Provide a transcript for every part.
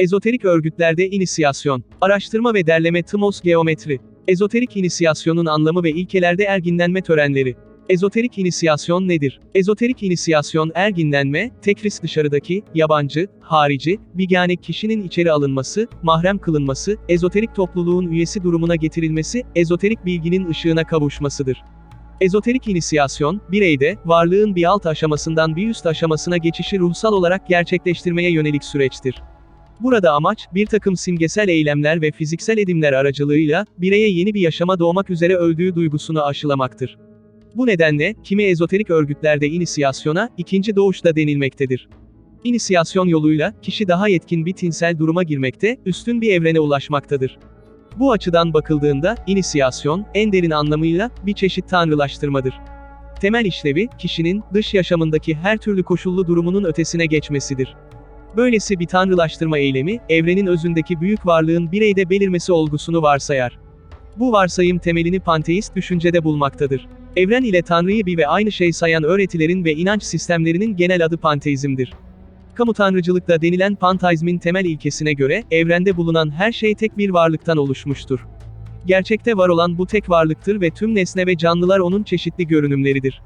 Ezoterik örgütlerde inisiyasyon, araştırma ve derleme tmos geometri. Ezoterik inisiyasyonun anlamı ve ilkelerde erginlenme törenleri. Ezoterik inisiyasyon nedir? Ezoterik inisiyasyon erginlenme, tekris dışarıdaki, yabancı, harici, bigane kişinin içeri alınması, mahrem kılınması, ezoterik topluluğun üyesi durumuna getirilmesi, ezoterik bilginin ışığına kavuşmasıdır. Ezoterik inisiyasyon, bireyde, varlığın bir alt aşamasından bir üst aşamasına geçişi ruhsal olarak gerçekleştirmeye yönelik süreçtir. Burada amaç, bir takım simgesel eylemler ve fiziksel edimler aracılığıyla, bireye yeni bir yaşama doğmak üzere öldüğü duygusunu aşılamaktır. Bu nedenle, kimi ezoterik örgütlerde inisiyasyona, ikinci doğuş da denilmektedir. İnisiyasyon yoluyla, kişi daha yetkin bir tinsel duruma girmekte, üstün bir evrene ulaşmaktadır. Bu açıdan bakıldığında, inisiyasyon, en derin anlamıyla, bir çeşit tanrılaştırmadır. Temel işlevi, kişinin, dış yaşamındaki her türlü koşullu durumunun ötesine geçmesidir. Böylesi bir tanrılaştırma eylemi, evrenin özündeki büyük varlığın bireyde belirmesi olgusunu varsayar. Bu varsayım temelini panteist düşüncede bulmaktadır. Evren ile Tanrı'yı bir ve aynı şey sayan öğretilerin ve inanç sistemlerinin genel adı panteizmdir. Kamu tanrıcılıkta denilen panteizmin temel ilkesine göre, evrende bulunan her şey tek bir varlıktan oluşmuştur. Gerçekte var olan bu tek varlıktır ve tüm nesne ve canlılar onun çeşitli görünümleridir.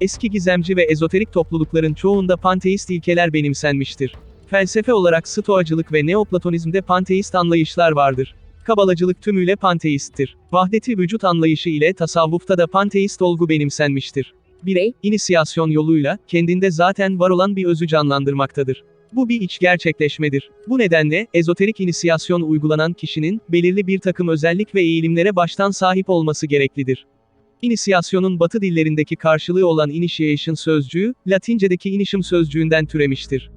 Eski gizemci ve ezoterik toplulukların çoğunda panteist ilkeler benimsenmiştir. Felsefe olarak stoacılık ve neoplatonizmde panteist anlayışlar vardır. Kabalacılık tümüyle panteisttir. Vahdeti vücut anlayışı ile tasavvufta da panteist olgu benimsenmiştir. Birey, inisiyasyon yoluyla, kendinde zaten var olan bir özü canlandırmaktadır. Bu bir iç gerçekleşmedir. Bu nedenle, ezoterik inisiyasyon uygulanan kişinin, belirli bir takım özellik ve eğilimlere baştan sahip olması gereklidir. İnisiyasyonun batı dillerindeki karşılığı olan initiation sözcüğü, Latincedeki initium sözcüğünden türemiştir.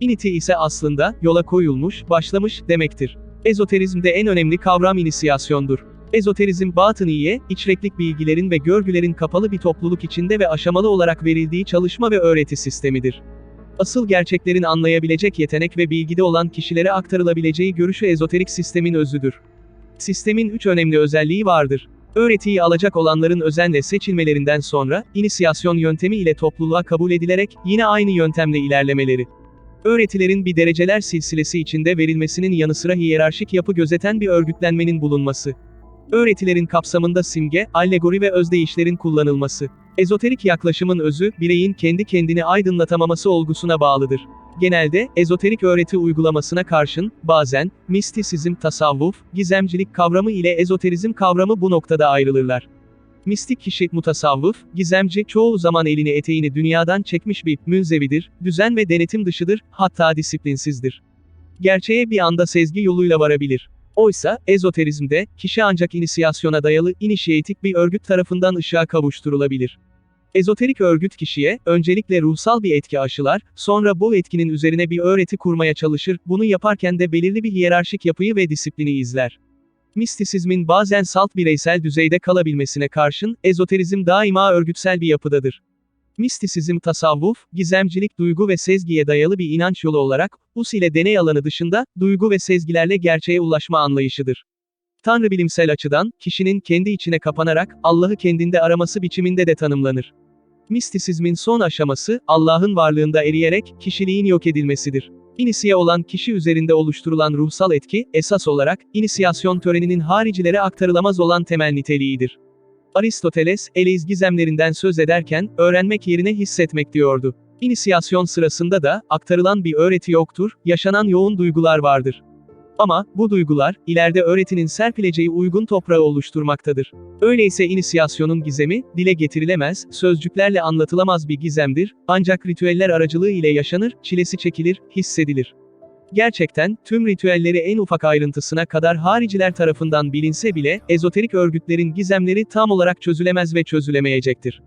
Initi ise aslında, yola koyulmuş, başlamış, demektir. Ezoterizmde en önemli kavram inisiyasyondur. Ezoterizm batıniye, içreklik bilgilerin ve görgülerin kapalı bir topluluk içinde ve aşamalı olarak verildiği çalışma ve öğreti sistemidir. Asıl gerçeklerin anlayabilecek yetenek ve bilgide olan kişilere aktarılabileceği görüşü ezoterik sistemin özüdür. Sistemin üç önemli özelliği vardır. Öğretiyi alacak olanların özenle seçilmelerinden sonra, inisiyasyon yöntemi ile topluluğa kabul edilerek, yine aynı yöntemle ilerlemeleri. Öğretilerin bir dereceler silsilesi içinde verilmesinin yanı sıra hiyerarşik yapı gözeten bir örgütlenmenin bulunması. Öğretilerin kapsamında simge, allegori ve özdeyişlerin kullanılması. Ezoterik yaklaşımın özü, bireyin kendi kendini aydınlatamaması olgusuna bağlıdır. Genelde, ezoterik öğreti uygulamasına karşın, bazen, mistisizm, tasavvuf, gizemcilik kavramı ile ezoterizm kavramı bu noktada ayrılırlar. Mistik kişi, mutasavvıf, gizemci, çoğu zaman elini eteğini dünyadan çekmiş bir, münzevidir, düzen ve denetim dışıdır, hatta disiplinsizdir. Gerçeğe bir anda sezgi yoluyla varabilir. Oysa, ezoterizmde, kişi ancak inisiyasyona dayalı, inişiyetik bir örgüt tarafından ışığa kavuşturulabilir. Ezoterik örgüt kişiye, öncelikle ruhsal bir etki aşılar, sonra bu etkinin üzerine bir öğreti kurmaya çalışır, bunu yaparken de belirli bir hiyerarşik yapıyı ve disiplini izler. Mistisizmin bazen salt bireysel düzeyde kalabilmesine karşın, ezoterizm daima örgütsel bir yapıdadır. Mistisizm tasavvuf, gizemcilik duygu ve sezgiye dayalı bir inanç yolu olarak, us ile deney alanı dışında, duygu ve sezgilerle gerçeğe ulaşma anlayışıdır. Tanrı bilimsel açıdan, kişinin kendi içine kapanarak, Allah'ı kendinde araması biçiminde de tanımlanır. Mistisizmin son aşaması, Allah'ın varlığında eriyerek, kişiliğin yok edilmesidir. İnisiye olan kişi üzerinde oluşturulan ruhsal etki, esas olarak, inisiyasyon töreninin haricilere aktarılamaz olan temel niteliğidir. Aristoteles, Eleis gizemlerinden söz ederken, öğrenmek yerine hissetmek diyordu. İnisiyasyon sırasında da, aktarılan bir öğreti yoktur, yaşanan yoğun duygular vardır. Ama, bu duygular, ileride öğretinin serpileceği uygun toprağı oluşturmaktadır. Öyleyse inisiyasyonun gizemi, dile getirilemez, sözcüklerle anlatılamaz bir gizemdir, ancak ritüeller aracılığı ile yaşanır, çilesi çekilir, hissedilir. Gerçekten, tüm ritüelleri en ufak ayrıntısına kadar hariciler tarafından bilinse bile, ezoterik örgütlerin gizemleri tam olarak çözülemez ve çözülemeyecektir.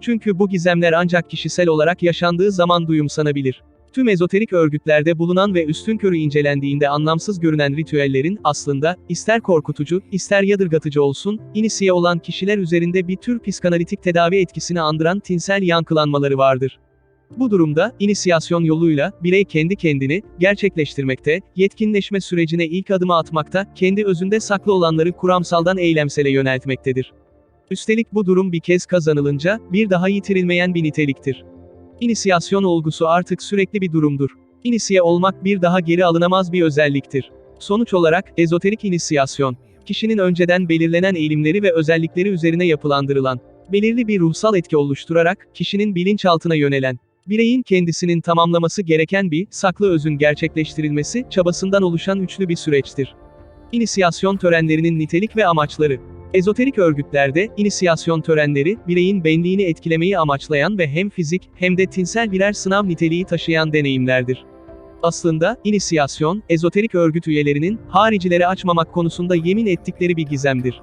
Çünkü bu gizemler ancak kişisel olarak yaşandığı zaman duyumsanabilir. Tüm ezoterik örgütlerde bulunan ve üstünkörü incelendiğinde anlamsız görünen ritüellerin, aslında, ister korkutucu, ister yadırgatıcı olsun, inisiye olan kişiler üzerinde bir tür psikanalitik tedavi etkisini andıran tinsel yankılanmaları vardır. Bu durumda, inisiyasyon yoluyla, birey kendi kendini, gerçekleştirmekte, yetkinleşme sürecine ilk adımı atmakta, kendi özünde saklı olanları kuramsaldan eylemsele yöneltmektedir. Üstelik bu durum bir kez kazanılınca, bir daha yitirilmeyen bir niteliktir. İnisiyasyon olgusu artık sürekli bir durumdur. İnisiye olmak bir daha geri alınamaz bir özelliktir. Sonuç olarak, ezoterik inisiyasyon, kişinin önceden belirlenen eğilimleri ve özellikleri üzerine yapılandırılan, belirli bir ruhsal etki oluşturarak, kişinin bilinçaltına yönelen, bireyin kendisinin tamamlaması gereken bir, saklı özün gerçekleştirilmesi, çabasından oluşan üçlü bir süreçtir. İnisiyasyon törenlerinin nitelik ve amaçları. Ezoterik örgütlerde, inisiyasyon törenleri, bireyin benliğini etkilemeyi amaçlayan ve hem fizik, hem de tinsel birer sınav niteliği taşıyan deneyimlerdir. Aslında, inisiyasyon, ezoterik örgüt üyelerinin, haricilere açmamak konusunda yemin ettikleri bir gizemdir.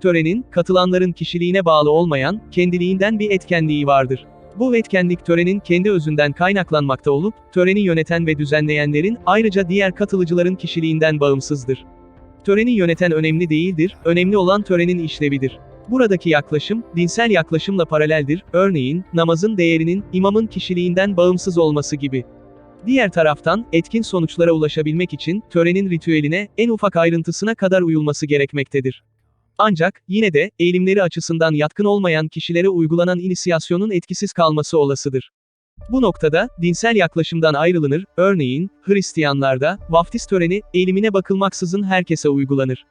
Törenin, katılanların kişiliğine bağlı olmayan, kendiliğinden bir etkenliği vardır. Bu etkenlik törenin kendi özünden kaynaklanmakta olup, töreni yöneten ve düzenleyenlerin, ayrıca diğer katılıcıların kişiliğinden bağımsızdır. Töreni yöneten önemli değildir, önemli olan törenin işlevidir. Buradaki yaklaşım, dinsel yaklaşımla paraleldir, örneğin, namazın değerinin, imamın kişiliğinden bağımsız olması gibi. Diğer taraftan, etkin sonuçlara ulaşabilmek için, törenin ritüeline, en ufak ayrıntısına kadar uyulması gerekmektedir. Ancak, yine de, eğilimleri açısından yatkın olmayan kişilere uygulanan inisiyasyonun etkisiz kalması olasıdır. Bu noktada, dinsel yaklaşımdan ayrılınır, örneğin, Hristiyanlarda, vaftiz töreni, eğilimine bakılmaksızın herkese uygulanır.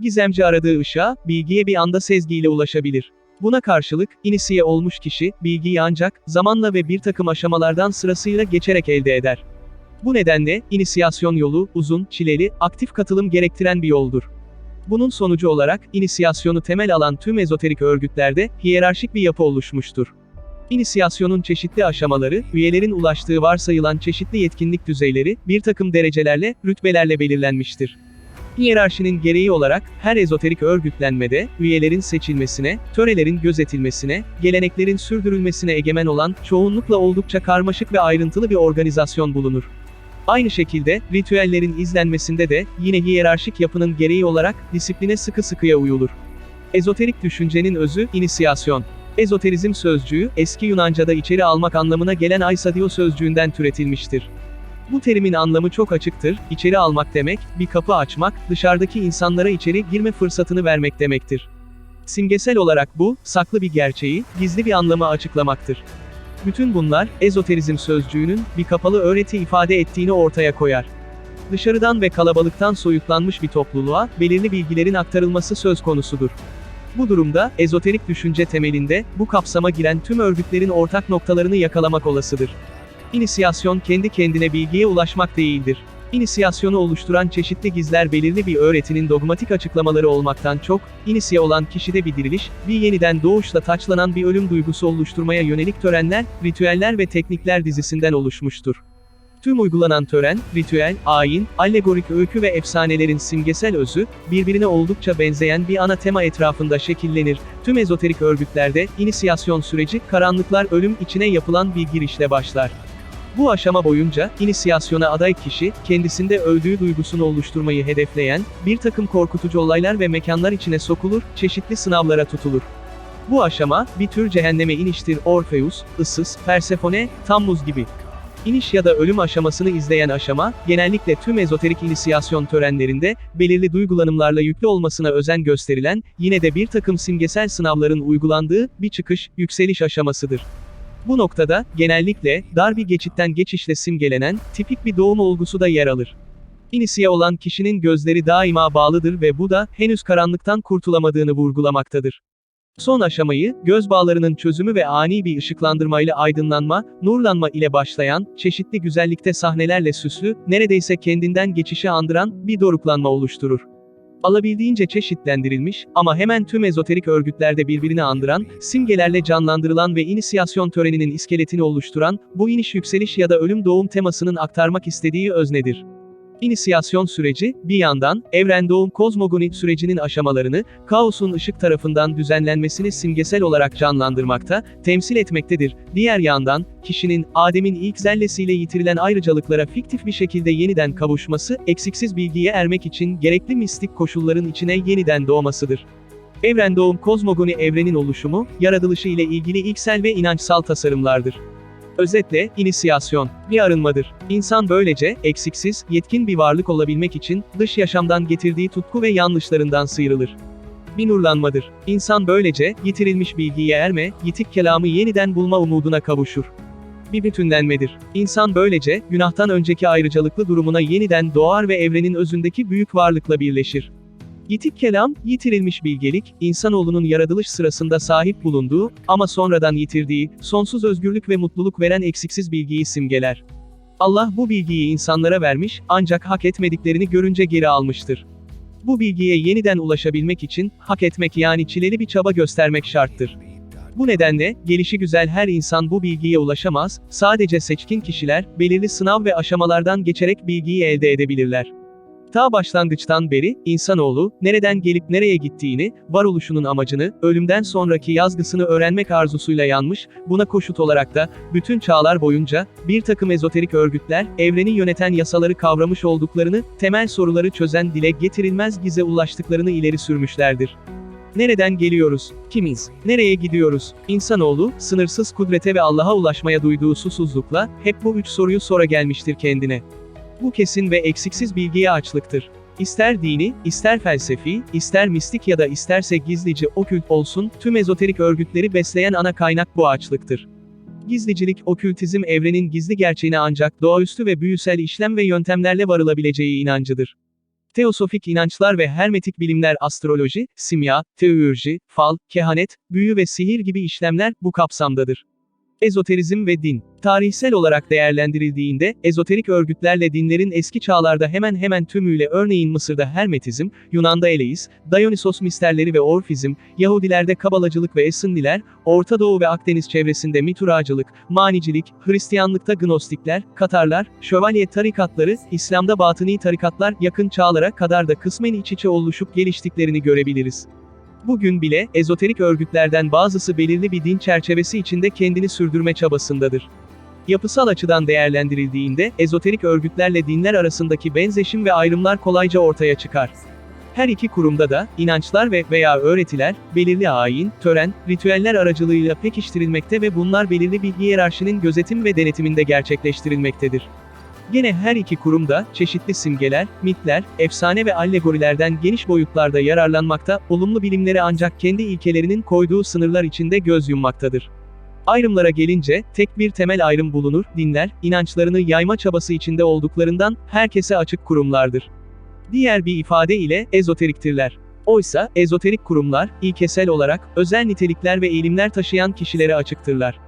Gizemci aradığı ışığa, bilgiye bir anda sezgiyle ulaşabilir. Buna karşılık, inisiye olmuş kişi, bilgiyi ancak, zamanla ve bir takım aşamalardan sırasıyla geçerek elde eder. Bu nedenle, inisiyasyon yolu, uzun, çileli, aktif katılım gerektiren bir yoldur. Bunun sonucu olarak, inisiyasyonu temel alan tüm ezoterik örgütlerde, hiyerarşik bir yapı oluşmuştur. İnisiyasyonun çeşitli aşamaları, üyelerin ulaştığı varsayılan çeşitli yetkinlik düzeyleri, bir takım derecelerle, rütbelerle belirlenmiştir. Hiyerarşinin gereği olarak, her ezoterik örgütlenmede, üyelerin seçilmesine, törelerin gözetilmesine, geleneklerin sürdürülmesine egemen olan, çoğunlukla oldukça karmaşık ve ayrıntılı bir organizasyon bulunur. Aynı şekilde, ritüellerin izlenmesinde de, yine hiyerarşik yapının gereği olarak, disipline sıkı sıkıya uyulur. Ezoterik düşüncenin özü, inisiyasyon. Ezoterizm sözcüğü, eski Yunanca'da içeri almak anlamına gelen aisadio sözcüğünden türetilmiştir. Bu terimin anlamı çok açıktır, içeri almak demek, bir kapı açmak, dışarıdaki insanlara içeri girme fırsatını vermek demektir. Simgesel olarak bu, saklı bir gerçeği, gizli bir anlamı açıklamaktır. Bütün bunlar, ezoterizm sözcüğünün, bir kapalı öğreti ifade ettiğini ortaya koyar. Dışarıdan ve kalabalıktan soyutlanmış bir topluluğa, belirli bilgilerin aktarılması söz konusudur. Bu durumda, ezoterik düşünce temelinde, bu kapsama giren tüm örgütlerin ortak noktalarını yakalamak olasıdır. İnisiyasyon kendi kendine bilgiye ulaşmak değildir. İnisiyasyonu oluşturan çeşitli gizler belirli bir öğretinin dogmatik açıklamaları olmaktan çok, inisiye olan kişide bir diriliş, bir yeniden doğuşla taçlanan bir ölüm duygusu oluşturmaya yönelik törenler, ritüeller ve teknikler dizisinden oluşmuştur. Tüm uygulanan tören, ritüel, ayin, allegorik öykü ve efsanelerin simgesel özü, birbirine oldukça benzeyen bir ana tema etrafında şekillenir. Tüm ezoterik örgütlerde, inisiyasyon süreci, karanlıklar ölüm içine yapılan bir girişle başlar. Bu aşama boyunca, inisiyasyona aday kişi, kendisinde öldüğü duygusunu oluşturmayı hedefleyen, bir takım korkutucu olaylar ve mekanlar içine sokulur, çeşitli sınavlara tutulur. Bu aşama, bir tür cehenneme iniştir Orpheus, Isis, Persefone, Tammuz gibi. İniş ya da ölüm aşamasını izleyen aşama, genellikle tüm ezoterik inisiyasyon törenlerinde, belirli duygulanımlarla yüklü olmasına özen gösterilen, yine de bir takım simgesel sınavların uygulandığı, bir çıkış, yükseliş aşamasıdır. Bu noktada, genellikle, dar bir geçitten geçişle simgelenen, tipik bir doğum olgusu da yer alır. İnisiye olan kişinin gözleri daima bağlıdır ve bu da, henüz karanlıktan kurtulamadığını vurgulamaktadır. Son aşamayı, göz bağlarının çözümü ve ani bir ışıklandırmayla aydınlanma, nurlanma ile başlayan, çeşitli güzellikte sahnelerle süslü, neredeyse kendinden geçişi andıran, bir doruklanma oluşturur. Alabildiğince çeşitlendirilmiş, ama hemen tüm ezoterik örgütlerde birbirini andıran, simgelerle canlandırılan ve inisiyasyon töreninin iskeletini oluşturan, bu iniş yükseliş ya da ölüm doğum temasının aktarmak istediği öznedir. İnisiyasyon süreci, bir yandan, evren doğum kozmogoni sürecinin aşamalarını, kaosun ışık tarafından düzenlenmesini simgesel olarak canlandırmakta, temsil etmektedir. Diğer yandan, kişinin, Adem'in ilk zellesiyle yitirilen ayrıcalıklara fiktif bir şekilde yeniden kavuşması, eksiksiz bilgiye ermek için gerekli mistik koşulların içine yeniden doğmasıdır. Evren doğum kozmogoni evrenin oluşumu, yaratılışı ile ilgili ilksel ve inançsal tasarımlardır. Özetle, inisiyasyon, bir arınmadır. İnsan böylece, eksiksiz, yetkin bir varlık olabilmek için, dış yaşamdan getirdiği tutku ve yanlışlarından sıyrılır. Bir nurlanmadır. İnsan böylece, yitirilmiş bilgiye erme, yitik kelamı yeniden bulma umuduna kavuşur. Bir bütünlenmedir. İnsan böylece, günahtan önceki ayrıcalıklı durumuna yeniden doğar ve evrenin özündeki büyük varlıkla birleşir. Yitik kelam, yitirilmiş bilgelik, insanoğlunun yaratılış sırasında sahip bulunduğu, ama sonradan yitirdiği, sonsuz özgürlük ve mutluluk veren eksiksiz bilgiyi simgeler. Allah bu bilgiyi insanlara vermiş, ancak hak etmediklerini görünce geri almıştır. Bu bilgiye yeniden ulaşabilmek için, hak etmek yani çileli bir çaba göstermek şarttır. Bu nedenle, gelişi güzel her insan bu bilgiye ulaşamaz, sadece seçkin kişiler, belirli sınav ve aşamalardan geçerek bilgiyi elde edebilirler. Ta başlangıçtan beri, insanoğlu, nereden gelip nereye gittiğini, varoluşunun amacını, ölümden sonraki yazgısını öğrenmek arzusuyla yanmış, buna koşut olarak da, bütün çağlar boyunca, bir takım ezoterik örgütler, evreni yöneten yasaları kavramış olduklarını, temel soruları çözen dile getirilmez gize ulaştıklarını ileri sürmüşlerdir. Nereden geliyoruz? Kimiz? Nereye gidiyoruz? İnsanoğlu, sınırsız kudrete ve Allah'a ulaşmaya duyduğu susuzlukla, hep bu üç soruyu sora gelmiştir kendine. Bu kesin ve eksiksiz bilgiye açlıktır. İster dini, ister felsefi, ister mistik ya da isterse gizlice okült olsun, tüm ezoterik örgütleri besleyen ana kaynak bu açlıktır. Gizlicilik, okültizm evrenin gizli gerçeğine ancak doğaüstü ve büyüsel işlem ve yöntemlerle varılabileceği inancıdır. Teosofik inançlar ve hermetik bilimler astroloji, simya, teoloji, fal, kehanet, büyü ve sihir gibi işlemler bu kapsamdadır. Ezoterizm ve din. Tarihsel olarak değerlendirildiğinde, ezoterik örgütlerle dinlerin eski çağlarda hemen hemen tümüyle örneğin Mısır'da Hermetizm, Yunan'da Eleis, Dionysos misterleri ve Orfizm, Yahudilerde Kabalacılık ve Esinliler, Orta Doğu ve Akdeniz çevresinde Mituracılık, Manicilik, Hristiyanlıkta Gnostikler, Katarlar, Şövalye tarikatları, İslam'da Batıni tarikatlar yakın çağlara kadar da kısmen iç içe oluşup geliştiklerini görebiliriz. Bugün bile, ezoterik örgütlerden bazısı belirli bir din çerçevesi içinde kendini sürdürme çabasındadır. Yapısal açıdan değerlendirildiğinde, ezoterik örgütlerle dinler arasındaki benzeşim ve ayrımlar kolayca ortaya çıkar. Her iki kurumda da, inançlar ve veya öğretiler, belirli ayin, tören, ritüeller aracılığıyla pekiştirilmekte ve bunlar belirli bir hiyerarşinin gözetim ve denetiminde gerçekleştirilmektedir. Gene her iki kurum da, çeşitli simgeler, mitler, efsane ve allegorilerden geniş boyutlarda yararlanmakta, olumlu bilimlere ancak kendi ilkelerinin koyduğu sınırlar içinde göz yummaktadır. Ayrımlara gelince, tek bir temel ayrım bulunur, dinler, inançlarını yayma çabası içinde olduklarından, herkese açık kurumlardır. Diğer bir ifade ile, ezoteriktirler. Oysa, ezoterik kurumlar, ilkesel olarak, özel nitelikler ve eğilimler taşıyan kişilere açıktırlar.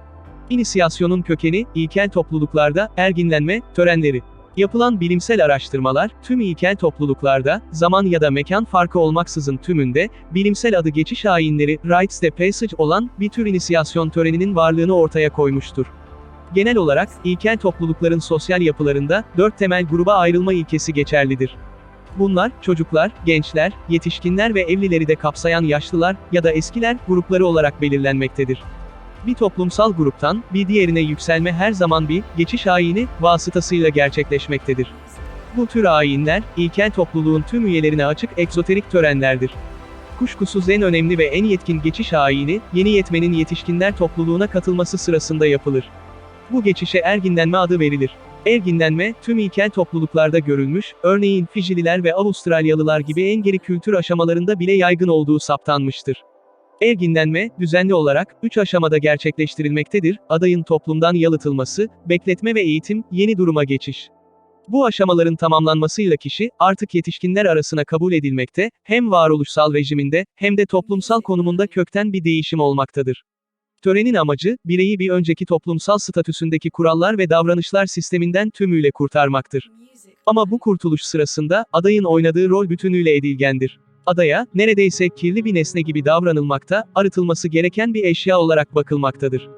İnisiyasyonun kökeni, ilkel topluluklarda, erginlenme, törenleri. Yapılan bilimsel araştırmalar, tüm ilkel topluluklarda, zaman ya da mekan farkı olmaksızın tümünde, bilimsel adı geçiş ayinleri, rites de passage olan, bir tür inisiyasyon töreninin varlığını ortaya koymuştur. Genel olarak, ilkel toplulukların sosyal yapılarında, dört temel gruba ayrılma ilkesi geçerlidir. Bunlar, çocuklar, gençler, yetişkinler ve evlileri de kapsayan yaşlılar, ya da eskiler, grupları olarak belirlenmektedir. Bir toplumsal gruptan, bir diğerine yükselme her zaman bir, geçiş ayini, vasıtasıyla gerçekleşmektedir. Bu tür ayinler, ilkel topluluğun tüm üyelerine açık egzoterik törenlerdir. Kuşkusuz en önemli ve en yetkin geçiş ayini, yeni yetmenin yetişkinler topluluğuna katılması sırasında yapılır. Bu geçişe erginlenme adı verilir. Erginlenme, tüm ilkel topluluklarda görülmüş, örneğin Fijililer ve Avustralyalılar gibi en geri kültür aşamalarında bile yaygın olduğu saptanmıştır. Erginlenme, düzenli olarak, 3 aşamada gerçekleştirilmektedir, adayın toplumdan yalıtılması, bekletme ve eğitim, yeni duruma geçiş. Bu aşamaların tamamlanmasıyla kişi, artık yetişkinler arasına kabul edilmekte, hem varoluşsal rejiminde, hem de toplumsal konumunda kökten bir değişim olmaktadır. Törenin amacı, bireyi bir önceki toplumsal statüsündeki kurallar ve davranışlar sisteminden tümüyle kurtarmaktır. Ama bu kurtuluş sırasında, adayın oynadığı rol bütünüyle edilgendir. Adaya, neredeyse kirli bir nesne gibi davranılmakta, arıtılması gereken bir eşya olarak bakılmaktadır.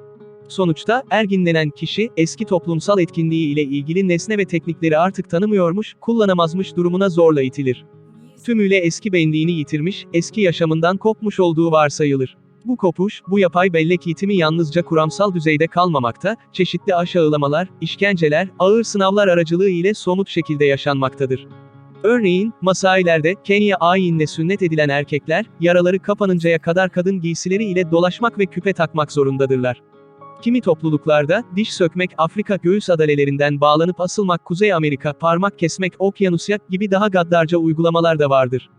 Sonuçta, erginlenen kişi, eski toplumsal etkinliği ile ilgili nesne ve teknikleri artık tanımıyormuş, kullanamazmış durumuna zorla itilir. Tümüyle eski benliğini yitirmiş, eski yaşamından kopmuş olduğu varsayılır. Bu kopuş, bu yapay bellek eğitimi yalnızca kuramsal düzeyde kalmamakta, çeşitli aşağılamalar, işkenceler, ağır sınavlar aracılığı ile somut şekilde yaşanmaktadır. Örneğin, masailerde, Kenya ayinle sünnet edilen erkekler, yaraları kapanıncaya kadar kadın giysileri ile dolaşmak ve küpe takmak zorundadırlar. Kimi topluluklarda, diş sökmek, Afrika göğüs adalelerinden bağlanıp asılmak, Kuzey Amerika, parmak kesmek, okyanusyak gibi daha gaddarca uygulamalar da vardır.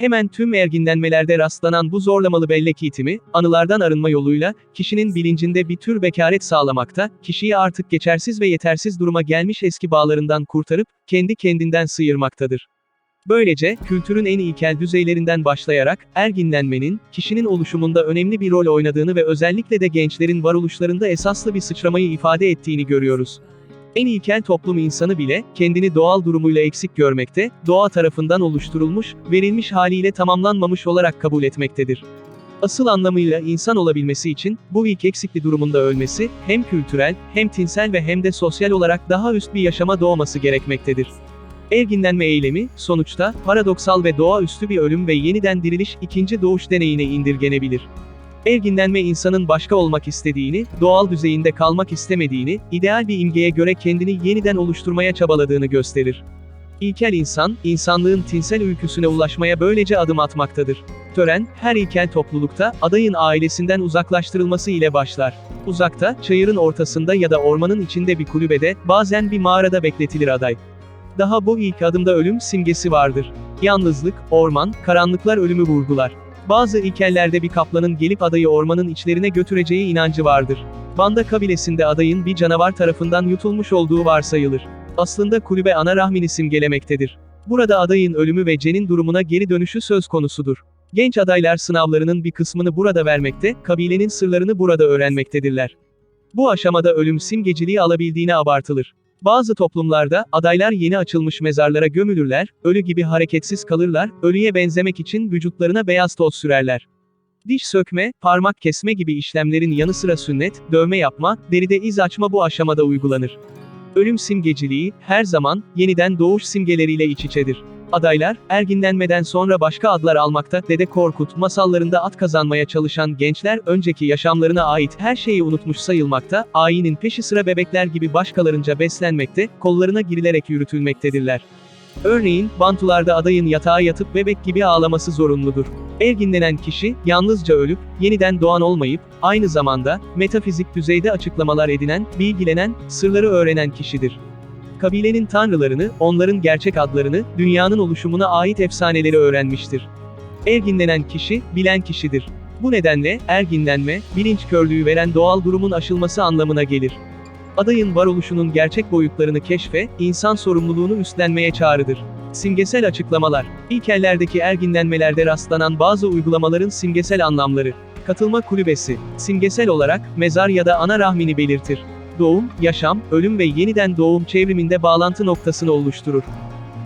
Hemen tüm erginlenmelerde rastlanan bu zorlamalı bellek eğitimi, anılardan arınma yoluyla, kişinin bilincinde bir tür bekaret sağlamakta, kişiyi artık geçersiz ve yetersiz duruma gelmiş eski bağlarından kurtarıp, kendi kendinden sıyırmaktadır. Böylece, kültürün en ilkel düzeylerinden başlayarak, erginlenmenin, kişinin oluşumunda önemli bir rol oynadığını ve özellikle de gençlerin varoluşlarında esaslı bir sıçramayı ifade ettiğini görüyoruz. En ilkel toplum insanı bile, kendini doğal durumuyla eksik görmekte, doğa tarafından oluşturulmuş, verilmiş haliyle tamamlanmamış olarak kabul etmektedir. Asıl anlamıyla insan olabilmesi için, bu ilk eksikli durumunda ölmesi, hem kültürel, hem tinsel ve hem de sosyal olarak daha üst bir yaşama doğması gerekmektedir. Erginlenme eylemi, sonuçta, paradoksal ve doğaüstü bir ölüm ve yeniden diriliş, ikinci doğuş deneyine indirgenebilir. Erginlenme insanın başka olmak istediğini, doğal düzeyinde kalmak istemediğini, ideal bir imgeye göre kendini yeniden oluşturmaya çabaladığını gösterir. İlkel insan, insanlığın tinsel ülküsüne ulaşmaya böylece adım atmaktadır. Tören, her ilkel toplulukta, adayın ailesinden uzaklaştırılması ile başlar. Uzakta, çayırın ortasında ya da ormanın içinde bir kulübede, bazen bir mağarada bekletilir aday. Daha bu ilk adımda ölüm simgesi vardır. Yalnızlık, orman, karanlıklar ölümü vurgular. Bazı ilkellerde bir kaplanın gelip adayı ormanın içlerine götüreceği inancı vardır. Banda kabilesinde adayın bir canavar tarafından yutulmuş olduğu varsayılır. Aslında kulübe ana rahmini simgelemektedir. Burada adayın ölümü ve Cen'in durumuna geri dönüşü söz konusudur. Genç adaylar sınavlarının bir kısmını burada vermekte, kabilenin sırlarını burada öğrenmektedirler. Bu aşamada ölüm simgeciliği alabildiğine abartılır. Bazı toplumlarda, adaylar yeni açılmış mezarlara gömülürler, ölü gibi hareketsiz kalırlar, ölüye benzemek için vücutlarına beyaz toz sürerler. Diş sökme, parmak kesme gibi işlemlerin yanı sıra sünnet, dövme yapma, deride iz açma bu aşamada uygulanır. Ölüm simgeciliği, her zaman, yeniden doğuş simgeleriyle iç içedir. Adaylar, erginlenmeden sonra başka adlar almakta, Dede Korkut masallarında at kazanmaya çalışan gençler, önceki yaşamlarına ait her şeyi unutmuş sayılmakta, ayinin peşi sıra bebekler gibi başkalarınca beslenmekte, kollarına girilerek yürütülmektedirler. Örneğin, Bantularda adayın yatağa yatıp bebek gibi ağlaması zorunludur. Erginlenen kişi, yalnızca ölüp, yeniden doğan olmayıp, aynı zamanda, metafizik düzeyde açıklamalar edinen, bilgilenen, sırları öğrenen kişidir. Kabilenin tanrılarını, onların gerçek adlarını, dünyanın oluşumuna ait efsaneleri öğrenmiştir. Erginlenen kişi, bilen kişidir. Bu nedenle, erginlenme, bilinç körlüğü veren doğal durumun aşılması anlamına gelir. Adayın varoluşunun gerçek boyutlarını keşfe, insan sorumluluğunu üstlenmeye çağrıdır. Simgesel açıklamalar. İlkellerdeki erginlenmelerde rastlanan bazı uygulamaların simgesel anlamları. Katılma kulübesi. Simgesel olarak, mezar ya da ana rahmini belirtir. Doğum, yaşam, ölüm ve yeniden doğum çevriminde bağlantı noktasını oluşturur.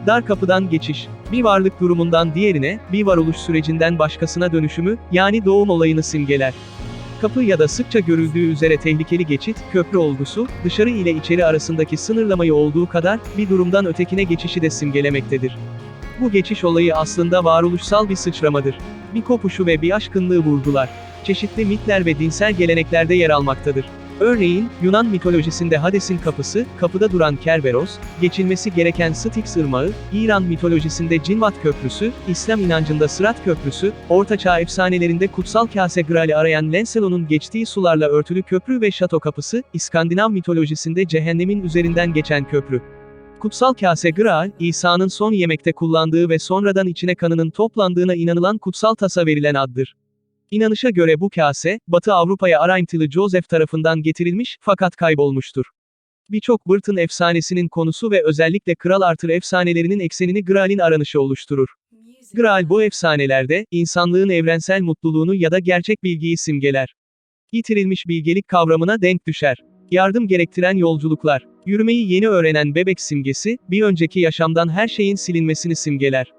Dar kapıdan geçiş. Bir varlık durumundan diğerine, bir varoluş sürecinden başkasına dönüşümü, yani doğum olayını simgeler. Kapı ya da sıkça görüldüğü üzere tehlikeli geçit, köprü olgusu, dışarı ile içeri arasındaki sınırlamayı olduğu kadar, bir durumdan ötekine geçişi de simgelemektedir. Bu geçiş olayı aslında varoluşsal bir sıçramadır. Bir kopuşu ve bir aşkınlığı vurgular. Çeşitli mitler ve dinsel geleneklerde yer almaktadır. Örneğin, Yunan mitolojisinde Hades'in kapısı, kapıda duran Kerberos, geçilmesi gereken Styx ırmağı, İran mitolojisinde Cinvat Köprüsü, İslam inancında Sırat Köprüsü, Ortaçağ efsanelerinde kutsal kase Graal'i arayan Lancelot'un geçtiği sularla örtülü köprü ve şato kapısı, İskandinav mitolojisinde cehennemin üzerinden geçen köprü. Kutsal kase Graal, İsa'nın son yemekte kullandığı ve sonradan içine kanının toplandığına inanılan kutsal tasa verilen addır. İnanışa göre bu kase, Batı Avrupa'ya Araymtılı Joseph tarafından getirilmiş, fakat kaybolmuştur. Birçok Burton efsanesinin konusu ve özellikle Kral Arthur efsanelerinin eksenini Graal'in aranışı oluşturur. Graal bu efsanelerde, insanlığın evrensel mutluluğunu ya da gerçek bilgiyi simgeler. Yitirilmiş bilgelik kavramına denk düşer. Yardım gerektiren yolculuklar. Yürümeyi yeni öğrenen bebek simgesi, bir önceki yaşamdan her şeyin silinmesini simgeler.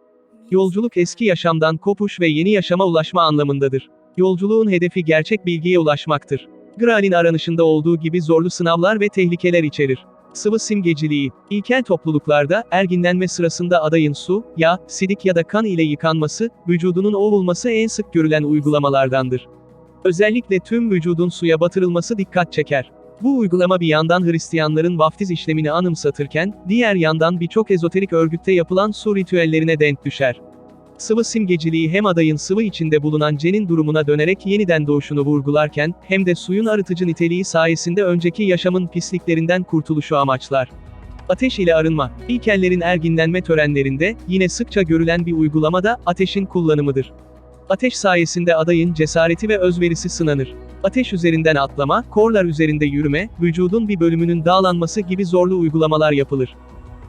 Yolculuk eski yaşamdan kopuş ve yeni yaşama ulaşma anlamındadır. Yolculuğun hedefi gerçek bilgiye ulaşmaktır. Graal'in aranışında olduğu gibi zorlu sınavlar ve tehlikeler içerir. Sıvı simgeciliği. İlkel topluluklarda, erginlenme sırasında adayın su, yağ, sidik ya da kan ile yıkanması, vücudunun ovulması en sık görülen uygulamalardandır. Özellikle tüm vücudun suya batırılması dikkat çeker. Bu uygulama bir yandan Hristiyanların vaftiz işlemini anımsatırken, diğer yandan birçok ezoterik örgütte yapılan su ritüellerine denk düşer. Sıvı simgeciliği hem adayın sıvı içinde bulunan cenin durumuna dönerek yeniden doğuşunu vurgularken, hem de suyun arıtıcı niteliği sayesinde önceki yaşamın pisliklerinden kurtuluşu amaçlar. Ateş ile arınma. İlkellerin erginlenme törenlerinde, yine sıkça görülen bir uygulama da ateşin kullanımıdır. Ateş sayesinde adayın cesareti ve özverisi sınanır. Ateş üzerinden atlama, korlar üzerinde yürüme, vücudun bir bölümünün dağlanması gibi zorlu uygulamalar yapılır.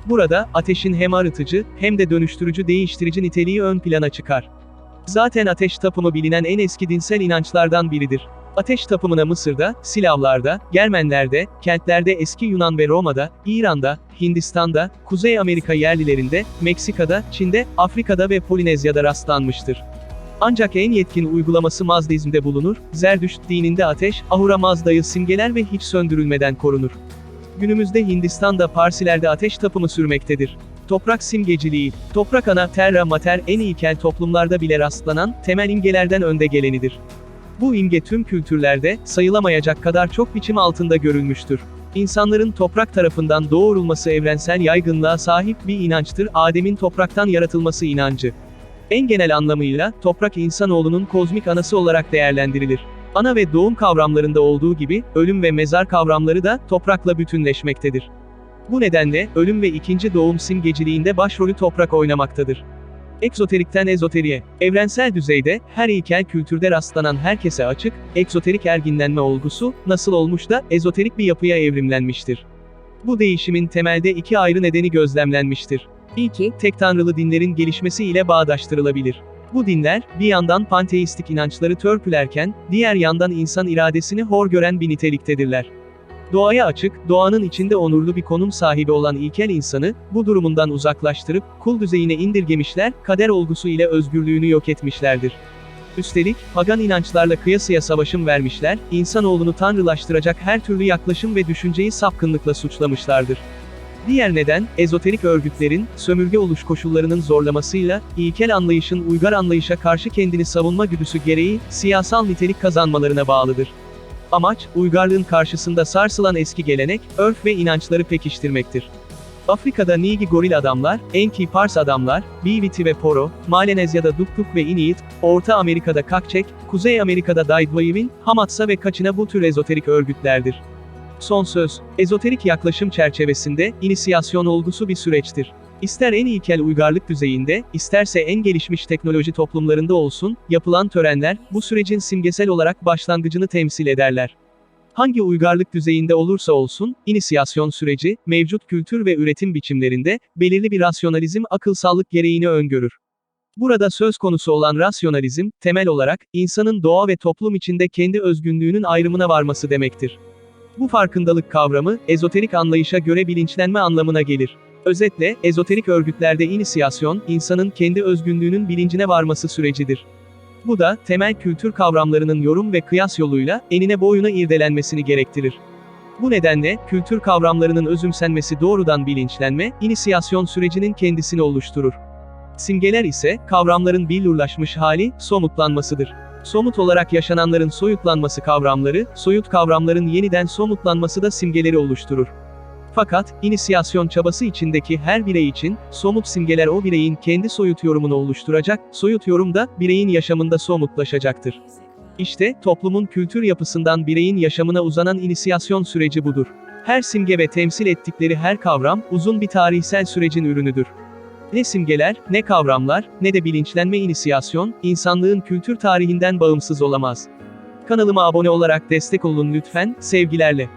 Burada, ateşin hem arıtıcı, hem de dönüştürücü değiştirici niteliği ön plana çıkar. Zaten ateş tapımı bilinen en eski dinsel inançlardan biridir. Ateş tapımına Mısır'da, Silavlar'da, Germenler'de, kentlerde eski Yunan ve Roma'da, İran'da, Hindistan'da, Kuzey Amerika yerlilerinde, Meksika'da, Çin'de, Afrika'da ve Polinezya'da rastlanmıştır. Ancak en yetkin uygulaması Mazdizm'de bulunur, Zerdüşt dininde ateş, Ahura Mazda'yı simgeler ve hiç söndürülmeden korunur. Günümüzde Hindistan'da Parsilerde ateş tapımı sürmektedir. Toprak simgeciliği, toprak ana, terra mater en ilkel toplumlarda bile rastlanan, temel imgelerden önde gelenidir. Bu imge tüm kültürlerde, sayılamayacak kadar çok biçim altında görülmüştür. İnsanların toprak tarafından doğurulması evrensel yaygınlığa sahip bir inançtır, Adem'in topraktan yaratılması inancı. En genel anlamıyla, toprak insanoğlunun kozmik anası olarak değerlendirilir. Ana ve doğum kavramlarında olduğu gibi, ölüm ve mezar kavramları da, toprakla bütünleşmektedir. Bu nedenle, ölüm ve ikinci doğum simgeciliğinde başrolü toprak oynamaktadır. Egzoterikten ezoteriğe. Evrensel düzeyde, her ilkel kültürde rastlanan herkese açık, egzoterik erginlenme olgusu, nasıl olmuş da, ezoterik bir yapıya evrimlenmiştir. Bu değişimin temelde iki ayrı nedeni gözlemlenmiştir. İlki, tek tanrılı dinlerin gelişmesi ile bağdaştırılabilir. Bu dinler, bir yandan panteistik inançları törpülerken, diğer yandan insan iradesini hor gören bir niteliktedirler. Doğaya açık, doğanın içinde onurlu bir konum sahibi olan ilkel insanı, bu durumundan uzaklaştırıp, kul düzeyine indirgemişler, kader olgusu ile özgürlüğünü yok etmişlerdir. Üstelik, pagan inançlarla kıyasıya savaşım vermişler, insanoğlunu tanrılaştıracak her türlü yaklaşım ve düşünceyi sapkınlıkla suçlamışlardır. Diğer neden, ezoterik örgütlerin, sömürge oluş koşullarının zorlamasıyla, ilkel anlayışın uygar anlayışa karşı kendini savunma güdüsü gereği, siyasal nitelik kazanmalarına bağlıdır. Amaç, uygarlığın karşısında sarsılan eski gelenek, örf ve inançları pekiştirmektir. Afrika'da Nigi goril adamlar, Enki Pars adamlar, Biviti ve Poro, Malenezya'da Duktuk ve Inuit, Orta Amerika'da Kakçek, Kuzey Amerika'da Daidwayivin, Hamatsa ve Kaçına bu tür ezoterik örgütlerdir. Son söz, ezoterik yaklaşım çerçevesinde, inisiyasyon olgusu bir süreçtir. İster en ilkel uygarlık düzeyinde, isterse en gelişmiş teknoloji toplumlarında olsun, yapılan törenler, bu sürecin simgesel olarak başlangıcını temsil ederler. Hangi uygarlık düzeyinde olursa olsun, inisiyasyon süreci, mevcut kültür ve üretim biçimlerinde, belirli bir rasyonalizm akılsallık gereğini öngörür. Burada söz konusu olan rasyonalizm, temel olarak, insanın doğa ve toplum içinde kendi özgünlüğünün ayrımına varması demektir. Bu farkındalık kavramı, ezoterik anlayışa göre bilinçlenme anlamına gelir. Özetle, ezoterik örgütlerde inisiyasyon, insanın kendi özgünlüğünün bilincine varması sürecidir. Bu da, temel kültür kavramlarının yorum ve kıyas yoluyla, enine boyuna irdelenmesini gerektirir. Bu nedenle, kültür kavramlarının özümsenmesi doğrudan bilinçlenme, inisiyasyon sürecinin kendisini oluşturur. Simgeler ise, kavramların billurlaşmış hali, somutlanmasıdır. Somut olarak yaşananların soyutlanması kavramları, soyut kavramların yeniden somutlanması da simgeleri oluşturur. Fakat, inisiyasyon çabası içindeki her birey için, somut simgeler o bireyin kendi soyut yorumunu oluşturacak, soyut yorum da, bireyin yaşamında somutlaşacaktır. İşte, toplumun kültür yapısından bireyin yaşamına uzanan inisiyasyon süreci budur. Her simge ve temsil ettikleri her kavram, uzun bir tarihsel sürecin ürünüdür. Ne simgeler, ne kavramlar, ne de bilinçlenme inisiyasyon, insanlığın kültür tarihinden bağımsız olamaz. Kanalıma abone olarak destek olun lütfen, sevgilerle.